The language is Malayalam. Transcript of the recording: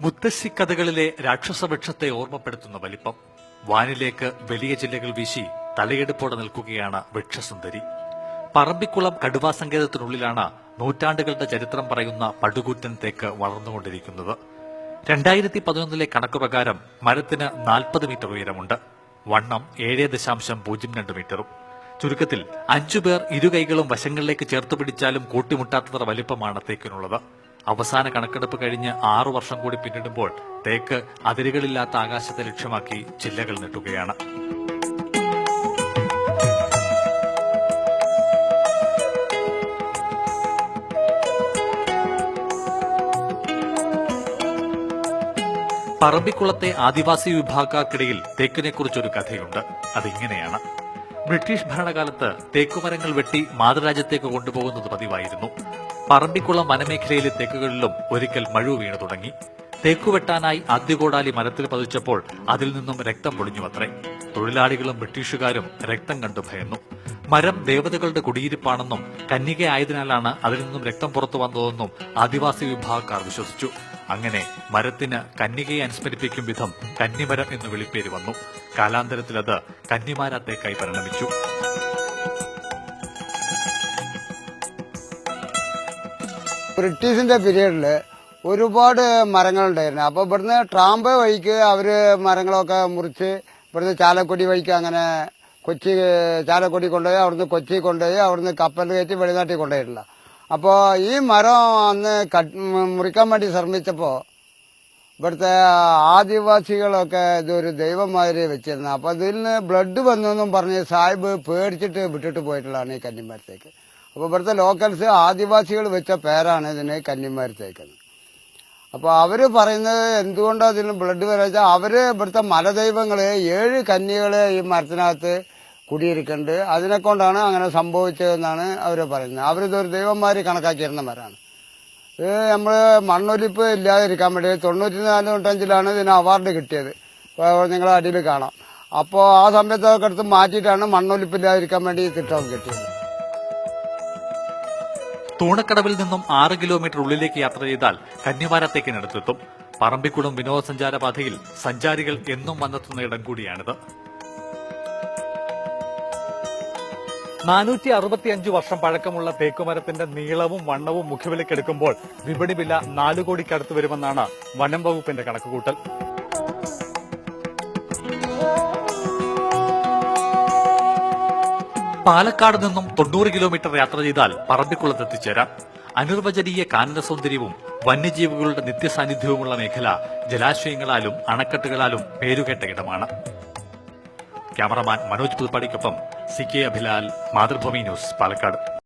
മുത്തശ്ശി കഥകളിലെ രാക്ഷസവൃക്ഷത്തെ ഓർമ്മപ്പെടുത്തുന്ന വലിപ്പം. വാനിലേക്ക് വലിയ ജില്ലകൾ വീശി തലയെടുപ്പോടെ നിൽക്കുകയാണ് വൃക്ഷസുന്ദരി. പറമ്പിക്കുളം കടുവാ സങ്കേതത്തിനുള്ളിലാണ് നൂറ്റാണ്ടുകളുടെ ചരിത്രം പറയുന്ന പടുകൂറ്റൻ തേക്ക് വളർന്നുകൊണ്ടിരിക്കുന്നത്. രണ്ടായിരത്തി പതിനൊന്നിലെ കണക്കുപ്രകാരം മരത്തിന് നാൽപ്പത് മീറ്റർ ഉയരമുണ്ട്. വണ്ണം ഏഴ് ദശാംശം പൂജ്യം രണ്ട് മീറ്ററും. ചുരുക്കത്തിൽ അഞ്ചുപേർ ഇരുകൈകളും വശങ്ങളിലേക്ക് ചേർത്ത് പിടിച്ചാലും കൂട്ടിമുട്ടാത്തത്ര വലിപ്പമാണ് തേക്കിനുള്ളത്. അവസാന കണക്കെടുപ്പ് കഴിഞ്ഞ് ആറു വർഷം കൂടി പിന്നിടുമ്പോൾ തേക്ക് അതിരുകളില്ലാത്ത ആകാശത്തെ ലക്ഷ്യമാക്കി ചില്ലകൾ നെട്ടുകയാണ്. പറമ്പിക്കുളത്തെ ആദിവാസി വിഭാഗക്കാർക്കിടയിൽ തേക്കിനെക്കുറിച്ചൊരു കഥയുണ്ട്. അതിങ്ങനെയാണ്. ബ്രിട്ടീഷ് ഭരണകാലത്ത് തേക്കുമരങ്ങൾ വെട്ടി മാതൃരാജ്യത്തേക്ക് കൊണ്ടുപോകുന്നത് പതിവായിരുന്നു. പറമ്പിക്കുളം വനമേഖലയിലെ തെക്കുകളിലും ഒരിക്കൽ മഴ വീണു തുടങ്ങി. തേക്കുവെട്ടാനായി ആദ്യകോടാലി മരത്തിൽ പതിച്ചപ്പോൾ അതിൽ നിന്നും രക്തം പൊടിഞ്ഞുവത്രേ തൊഴിലാളികളും ബ്രിട്ടീഷുകാരും രക്തം കണ്ടു ഭയന്നു. മരം ദേവതകളുടെ കുടിയിരിപ്പാണെന്നും കന്യകയായതിനാലാണ് അതിൽ നിന്നും രക്തം പുറത്തു വന്നതെന്നും ആദിവാസി വിഭാഗക്കാർ വിശ്വസിച്ചു. അങ്ങനെ മരത്തിന് കന്യകയെ അനുസ്മരിപ്പിക്കും വിധം കന്നിമരം എന്ന് വിളിപ്പേര് വന്നു. കാലാന്തരത്തിലത് കന്നിമാരാത്തേക്കായി പരിണമിച്ചു. ബ്രിട്ടീഷിന്റെ പീരീഡിൽ ഒരുപാട് മരങ്ങളുണ്ടായിരുന്നു. അപ്പോൾ ഇവിടുന്ന് ട്രാമ്പ് വഴിക്ക് അവർ മരങ്ങളൊക്കെ മുറിച്ച് ഇവിടുന്ന് ചാലക്കുടി വഴിക്ക് അങ്ങനെ കൊച്ചി ചാലക്കുടി കൊണ്ടുപോയി അവിടുന്ന് കൊച്ചി കൊണ്ടുപോയി അവിടുന്ന് കപ്പൽ കയറ്റി വെളിനാട്ടിൽ കൊണ്ടുപോയിട്ടില്ല അപ്പോൾ ഈ മരം അന്ന് മുറിക്കാൻ വേണ്ടി ശ്രമിച്ചപ്പോൾ ഇവിടുത്തെ ആദിവാസികളൊക്കെ ഇതൊരു ദൈവമാതിരി വെച്ചിരുന്നു. അപ്പോൾ ഇതിൽ നിന്ന് ബ്ലഡ് വന്നു എന്നും പറഞ്ഞ് സാഹിബ് പേടിച്ചിട്ട് വിട്ടിട്ട് പോയിട്ടുള്ളതാണ് ഈ കന്നിമരത്തേക്ക്. അപ്പോൾ ഇവിടുത്തെ ലോക്കൽസ് ആദിവാസികൾ വെച്ച പേരാണ് ഇതിന് തേക്കുന്നത് അപ്പോൾ അവർ പറയുന്നത് എന്തുകൊണ്ടാണ് അതിന് ബ്ലഡ് വരാ വെച്ചാൽ അവർ ഇവിടുത്തെ മലദൈവങ്ങൾ ഏഴ് കന്നികളെ ഈ മരത്തിനകത്ത് കുടിയിരിക്കുന്നുണ്ട്. അതിനെ കൊണ്ടാണ് അങ്ങനെ സംഭവിച്ചതെന്നാണ് അവർ പറയുന്നത്. അവരിതൊരു ദൈവന്മാർ കണക്കാക്കിയിരുന്ന മരമാണ് ഇത് നമ്മൾ മണ്ണൊലിപ്പ് ഇല്ലാതിരിക്കാൻ വേണ്ടി തൊണ്ണൂറ്റി നാല് തൊണ്ണൂറ്റഞ്ചിലാണ് ഇതിന് അവാർഡ് കിട്ടിയത്. നിങ്ങളെ അടിയിൽ കാണാം. അപ്പോൾ ആ സമയത്തൊക്കെ എടുത്ത് മാറ്റിയിട്ടാണ് മണ്ണൊലിപ്പ് ഇല്ലാതിരിക്കാൻ വേണ്ടി ഈ കിട്ടിയത്. തൂണക്കടവിൽ നിന്നും ആറ് കിലോമീറ്റർ ഉള്ളിലേക്ക് യാത്ര ചെയ്താൽ കന്യമാരത്തേക്കിനടുത്തെത്തും പറമ്പിക്കുളം വിനോദസഞ്ചാര പാതയിൽ സഞ്ചാരികൾ എന്നും വന്നെത്തുന്ന ഇടം കൂടിയാണിത്. നാനൂറ്റി അറുപത്തിയഞ്ച് വർഷം പഴക്കമുള്ള തേക്കുമരത്തിന്റെ നീളവും വണ്ണവും മുഖവിലക്കെടുക്കുമ്പോൾ വിപണി വില നാലു കോടിക്കടുത്ത് വരുമെന്നാണ് വനം വകുപ്പിന്റെ കണക്കുകൂട്ടൽ. പാലക്കാട് നിന്നും തൊണ്ണൂറ് കിലോമീറ്റർ യാത്ര ചെയ്താൽ പറമ്പിക്കുളത്ത് എത്തിച്ചേരാം. അനിർവചനീയ കാനന സൗന്ദര്യവും വന്യജീവികളുടെ നിത്യസാന്നിധ്യവുമുള്ള മേഖല ജലാശയങ്ങളാലും അണക്കെട്ടുകളാലും പേരുകേട്ട ഇടമാണ്. Cameraman Manoj പുതുപ്പാടിക്കൊപ്പം C K Abhilal Mathrubhumi news Palakkad.